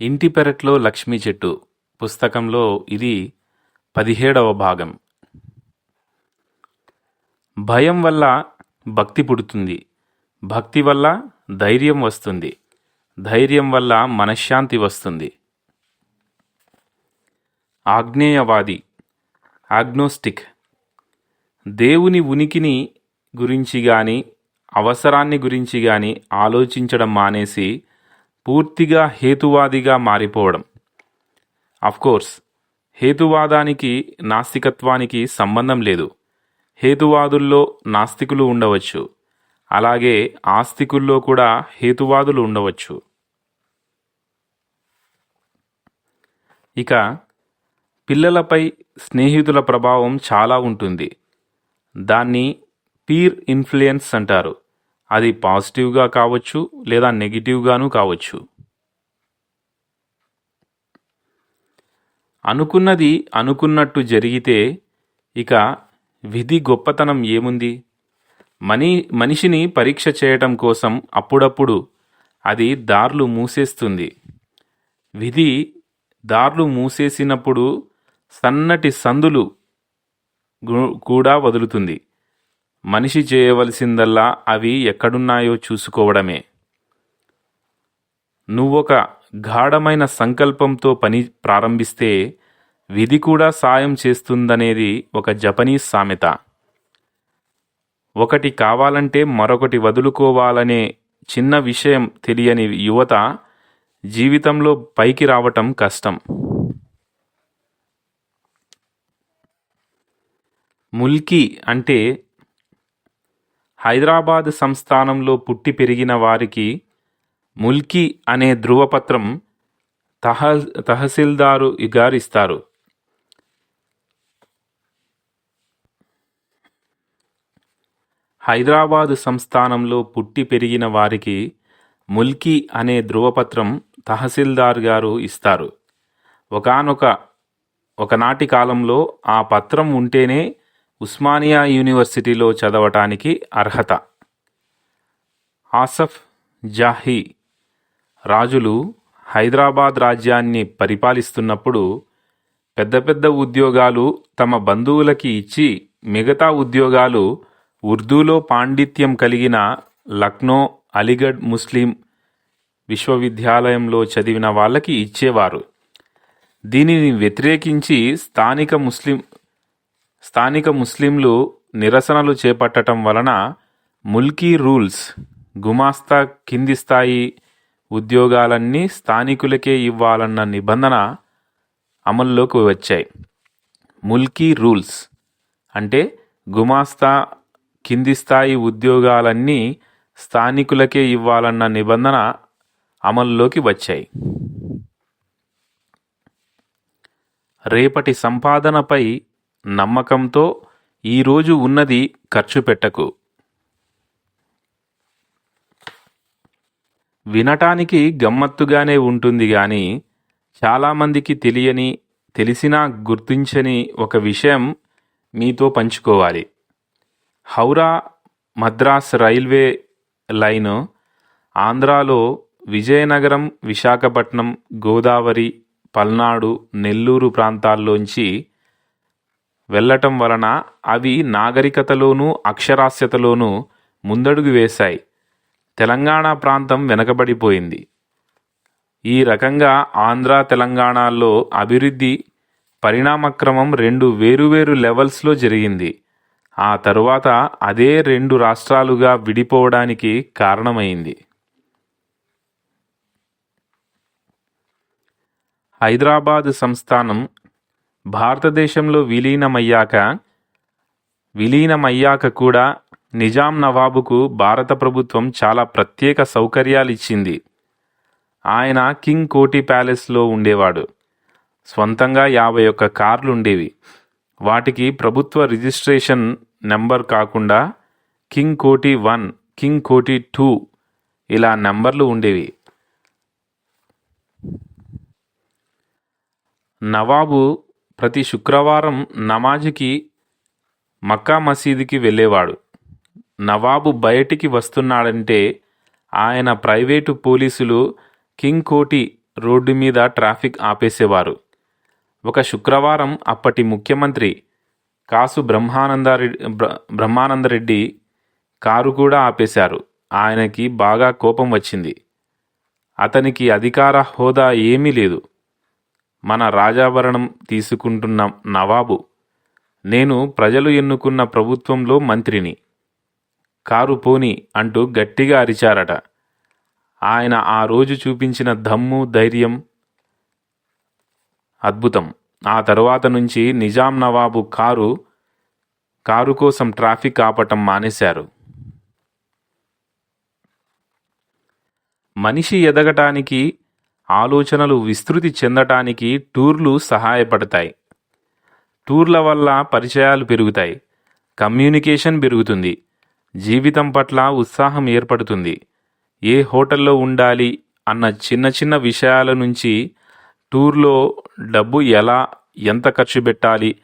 ఇంటి పెరట్లో లక్ష్మీ చెట్టు పుస్తకంలో ఇది పదిహేడవ భాగం. భయం వల్ల భక్తి పుడుతుంది. భక్తి వల్ల ధైర్యం వస్తుంది. ధైర్యం వల్ల మనశ్శాంతి వస్తుంది. ఆగ్నేయవాది ఆగ్నోస్టిక్. దేవుని ఉనికిని గురించి కానీ అవసరాన్ని గురించి కానీ ఆలోచించడం మానేసి పూర్తిగా హేతువాదిగా మారిపోవడం. కోర్స్ హేతువాదానికి నాస్తికత్వానికి సంబంధం లేదు. హేతువాదుల్లో నాస్తికులు ఉండవచ్చు. అలాగే ఆస్తికుల్లో కూడా హేతువాదులు ఉండవచ్చు. ఇక పిల్లలపై స్నేహితుల ప్రభావం చాలా ఉంటుంది. దాన్ని పీర్ ఇన్ఫ్లుయెన్స్ అంటారు. అది పాజిటివ్గా కావచ్చు లేదా నెగిటివ్గాను కావచ్చు. అనుకున్నది అనుకున్నట్టు జరిగితే ఇక విధి గొప్పతనం ఏముంది? మని మనిషిని పరీక్ష చేయటం కోసం అప్పుడప్పుడు అది దార్లు మూసేస్తుంది. విధి దార్లు మూసేసినప్పుడు సన్నటి సందులు గు- కూడా వదులుతుంది. మనిషి చేయవలసిందల్లా అవి ఎక్కడున్నాయో చూసుకోవడమే. నువ్వొక గాఢమైన సంకల్పంతో పని ప్రారంభిస్తే విధి కూడా సాయం చేస్తుందనేది ఒక జపనీస్ సామెత. ఒకటి కావాలంటే మరొకటి వదులుకోవాలనే చిన్న విషయం తెలియని యువత జీవితంలో పైకి రావటం కష్టం. ముల్కీ అంటే హైదరాబాద్ సంస్థానంలో పుట్టి పెరిగిన వారికి ముల్కీ అనే ధృవపత్రం తహ తహసీల్దారు గారు ఇస్తారు. హైదరాబాదు సంస్థానంలో పుట్టి పెరిగిన వారికి ముల్కీ అనే ధృవపత్రం తహసీల్దార్ గారు ఇస్తారు. ఒకానొక ఒకనాటి కాలంలో ఆ పత్రం ఉంటేనే ఉస్మానియా యూనివర్సిటీలో చదవటానికి అర్హత. ఆసఫ్ జాహీ రాజులు హైదరాబాద్ రాజ్యాన్ని పరిపాలిస్తున్నప్పుడు పెద్ద పెద్ద ఉద్యోగాలు తమ బంధువులకి ఇచ్చి మిగతా ఉద్యోగాలు ఉర్దూలో పాండిత్యం కలిగిన లక్నో అలీగఢ్ ముస్లిం విశ్వవిద్యాలయంలో చదివిన వాళ్ళకి ఇచ్చేవారు. దీనిని వ్యతిరేకించి స్థానిక ముస్లిం స్థానిక ముస్లింలు నిరసనలు చేపట్టడం వలన ముల్కీ రూల్స్ గుమాస్తా కింది స్థాయి ఉద్యోగాలన్నీ స్థానికులకే ఇవ్వాలన్న నిబంధన అమల్లోకి వచ్చాయి. ముల్కీ రూల్స్ అంటే గుమాస్తా కింది స్థాయి ఉద్యోగాలన్నీ స్థానికులకే ఇవ్వాలన్న నిబంధన అమల్లోకి వచ్చాయి. రేపటి సంపాదనపై నమ్మకంతో ఈరోజు ఉన్నది ఖర్చు పెట్టకు. వినటానికి గమ్మత్తుగానే ఉంటుంది కానీ చాలామందికి తెలియని తెలిసినా గుర్తించని ఒక విషయం మీతో పంచుకోవాలి. హౌరా మద్రాస్ రైల్వే లైన్ ఆంధ్రాలో విజయనగరం విశాఖపట్నం గోదావరి పల్నాడు నెల్లూరు ప్రాంతాల్లోంచి వెళ్ళటం వలన అవి నాగరికతలోనూ అక్షరాస్యతలోనూ ముందడుగు వేశాయి. తెలంగాణ ప్రాంతం వెనకబడిపోయింది. ఈ రకంగా ఆంధ్ర తెలంగాణలో అభివృద్ధి పరిణామక్రమం రెండు వేరువేరు లెవెల్స్లో జరిగింది. ఆ తరువాత అదే రెండు రాష్ట్రాలుగా విడిపోవడానికి కారణమైంది. హైదరాబాద్ సంస్థానం భారతదేశంలో విలీనమయ్యాక విలీనమయ్యాక కూడా నిజాం నవాబుకు భారత ప్రభుత్వం చాలా ప్రత్యేక సౌకర్యాలు ఇచ్చింది ఆయన కింగ్ కోటి ప్యాలెస్లో ఉండేవాడు. స్వంతంగా యాభై ఒక్క కార్లు ఉండేవి వాటికి ప్రభుత్వ రిజిస్ట్రేషన్ నెంబర్ కాకుండా king Koti one king Koti two ఇలా నెంబర్లు ఉండేవి. నవాబు ప్రతి శుక్రవారం నమాజ్కి మక్కా మసీదుకి వెళ్ళేవాడు. నవాబు బయటికి వస్తున్నాడంటే ఆయన ప్రైవేటు పోలీసులు కింగ్ కోటి రోడ్డు మీద ట్రాఫిక్ ఆపేసేవారు. ఒక శుక్రవారం అప్పటి ముఖ్యమంత్రి కాసు బ్రహ్మానందారెడ్డి బ్రహ్మానందరెడ్డి కారు కూడా ఆపేశారు. ఆయనకి బాగా కోపం వచ్చింది. అతనికి అధికార హోదా ఏమీ లేదు. మన రాజాభరణం తీసుకుంటున్న నవాబు నేను ప్రజలు ఎన్నుకున్న ప్రభుత్వంలో మంత్రిని. కారు పోని అంటూ గట్టిగా అరిచారట. ఆయన ఆ రోజు చూపించిన దమ్ము ధైర్యం అద్భుతం. ఆ తరువాత నుంచి నిజాం నవాబు కారు కారు కోసం ట్రాఫిక్ ఆపటం మానేశారు. మనిషి ఎదగటానికి ఆలోచనలు విస్తృతి చెందటానికి టూర్లు సహాయపడతాయి. టూర్ల వల్ల పరిచయాలు పెరుగుతాయి. కమ్యూనికేషన్ పెరుగుతుంది. జీవితం పట్ల ఉత్సాహం ఏర్పడుతుంది. ఏ హోటల్లో ఉండాలి అన్న చిన్న చిన్న విషయాల నుంచి టూర్లో డబ్బు ఎలా ఎంత ఖర్చు పెట్టాలి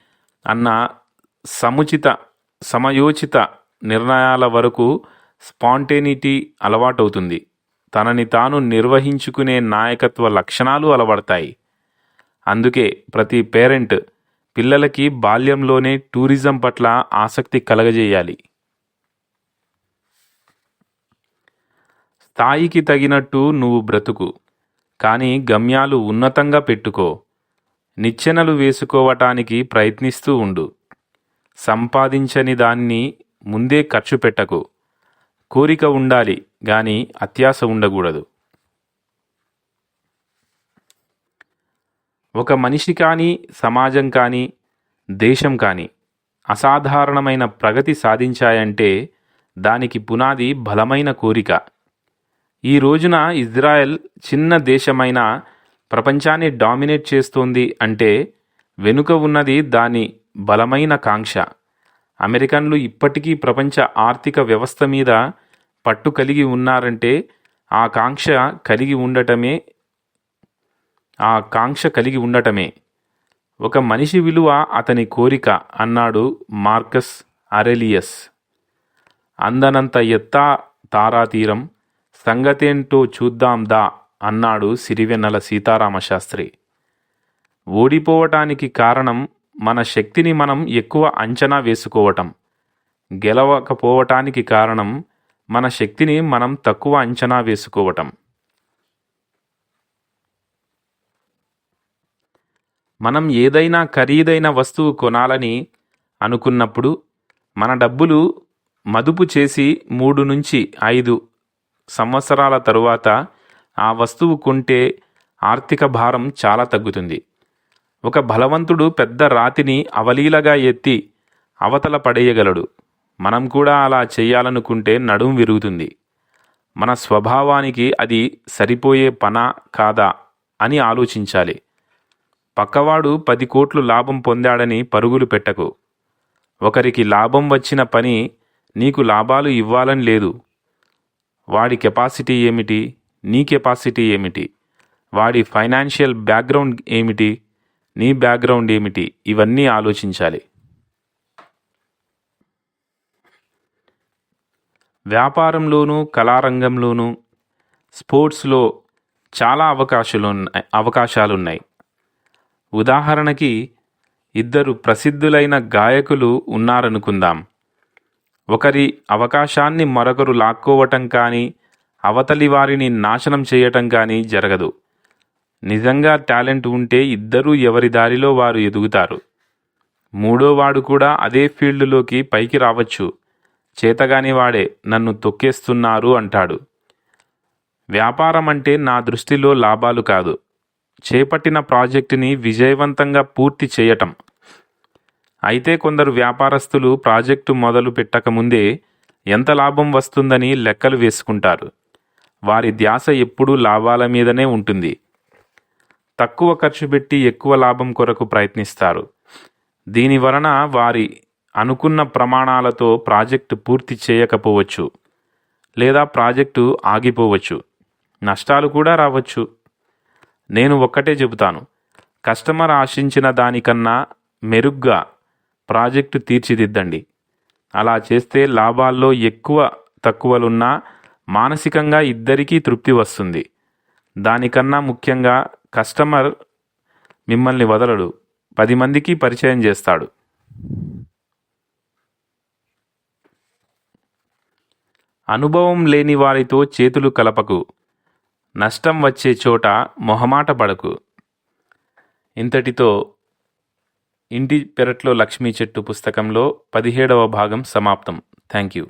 అన్న సముచిత సమయోచిత నిర్ణయాల వరకు స్పాంటేనిటీ అలవాటవుతుంది. తనని తాను నిర్వహించుకునే నాయకత్వ లక్షణాలు అలవడతాయి. అందుకే ప్రతి పేరెంట్ పిల్లలకి బాల్యంలోనే టూరిజం పట్ల ఆసక్తి కలగజేయాలి. స్థాయికి తగినట్టు నువ్వు బ్రతుకు కానీ గమ్యాలు ఉన్నతంగా పెట్టుకో. నిచ్చెనలు వేసుకోవటానికి ప్రయత్నిస్తూ ఉండు. సంపాదించని దాన్ని ముందే ఖర్చు పెట్టకు. కోరిక ఉండాలి గాని అత్యాశ ఉండకూడదు. ఒక మనిషి కానీ సమాజం కానీ దేశం కానీ అసాధారణమైన ప్రగతి సాధించాయంటే దానికి పునాది బలమైన కోరిక. ఈ రోజున ఇజ్రాయెల్ చిన్న దేశమైన ప్రపంచాన్ని డామినేట్ చేస్తోంది అంటే వెనుక ఉన్నది దాని బలమైన కాంక్ష. అమెరికన్లు ఇప్పటికీ ప్రపంచ ఆర్థిక వ్యవస్థ మీద పట్టు కలిగి ఉన్నారంటే ఆ కాంక్ష కలిగి ఉండటమే ఆ కాంక్ష కలిగి ఉండటమే. ఒక మనిషి విలువ అతని కోరిక అన్నాడు మార్కస్ అరెలియస్. అందనంత ఎత్తా తారాతీరం సంగతేంటో చూద్దాం దా అన్నాడు సిరివెన్నెల సీతారామశాస్త్రి. ఓడిపోవటానికి కారణం మన శక్తిని మనం ఎక్కువ అంచనా వేసుకోవటం. గెలవకపోవటానికి కారణం మన శక్తిని మనం తక్కువ అంచనా వేసుకోవటం. మనం ఏదైనా ఖరీదైన వస్తువు కొనాలని అనుకున్నప్పుడు మన డబ్బులు మదుపు చేసి మూడు నుంచి ఐదు సంవత్సరాల తరువాత ఆ వస్తువు కొంటే ఆర్థిక భారం చాలా తగ్గుతుంది. ఒక బలవంతుడు పెద్ద రాతిని అవలీలగా ఎత్తి అవతల పడేయగలడు. మనం కూడా అలా చేయాలనుకుంటే నడుం విరుగుతుంది. మన స్వభావానికి అది సరిపోయే పనా కాదా అని ఆలోచించాలి. పక్కవాడు పది కోట్లు లాభం పొందాడని పరుగులు పెట్టకు. ఒకరికి లాభం వచ్చిన పని నీకు లాభాలు ఇవ్వాలని లేదు. వాడి కెపాసిటీ ఏమిటి? నీ కెపాసిటీ ఏమిటి? వాడి ఫైనాన్షియల్ బ్యాక్గ్రౌండ్ ఏమిటి? నీ బ్యాక్గ్రౌండ్ ఏమిటి? ఇవన్నీ ఆలోచించాలి. వ్యాపారంలోనూ కళారంగంలోనూ స్పోర్ట్స్లో చాలా అవకాశాలు ఉన్నాయి అవకాశాలున్నాయి. ఉదాహరణకి ఇద్దరు ప్రసిద్ధులైన గాయకులు ఉన్నారనుకుందాం. ఒకరి అవకాశాన్ని మరొకరు లాక్కోవటం కానీ అవతలి వారిని నాశనం చేయటం కానీ జరగదు. నిజంగా టాలెంట్ ఉంటే ఇద్దరూ ఎవరి దారిలో వారు ఎదుగుతారు. మూడోవాడు కూడా అదే ఫీల్డ్లోకి పైకి రావచ్చు. చేతగాని వాడే నన్ను తొక్కేస్తున్నారు అంటాడు. వ్యాపారం అంటే నా దృష్టిలో లాభాలు కాదు. చేపట్టిన ప్రాజెక్టుని విజయవంతంగా పూర్తి చేయటం. అయితే కొందరు వ్యాపారస్తులు ప్రాజెక్టు మొదలు పెట్టకముందే ఎంత లాభం వస్తుందని లెక్కలు వేసుకుంటారు. వారి ధ్యాస ఎప్పుడూ లాభాల మీదనే ఉంటుంది. తక్కువ ఖర్చు పెట్టి ఎక్కువ లాభం కొరకు ప్రయత్నిస్తారు. దీని వలన వారి అనుకున్న ప్రమాణాలతో ప్రాజెక్టు పూర్తి చేయకపోవచ్చు లేదా ప్రాజెక్టు ఆగిపోవచ్చు. నష్టాలు కూడా రావచ్చు. నేను ఒక్కటే చెబుతాను. కస్టమర్ ఆశించిన దానికన్నా మెరుగ్గా ప్రాజెక్టు తీర్చిదిద్దండి. అలా చేస్తే లాభాల్లో ఎక్కువ తక్కువలున్నా మానసికంగా ఇద్దరికీ తృప్తి వస్తుంది. దానికన్నా ముఖ్యంగా కస్టమర్ మిమ్మల్ని వదలడు. పది మందికి పరిచయం చేస్తాడు. అనుభవం లేని వారితో చేతులు కలపకు. నష్టం వచ్చే చోట మొహమాట పడకు. ఇంతటితో ఇంటి పెరట్లో లక్ష్మీ చెట్టు పుస్తకంలో పదిహేడవ భాగం సమాప్తం. Thank you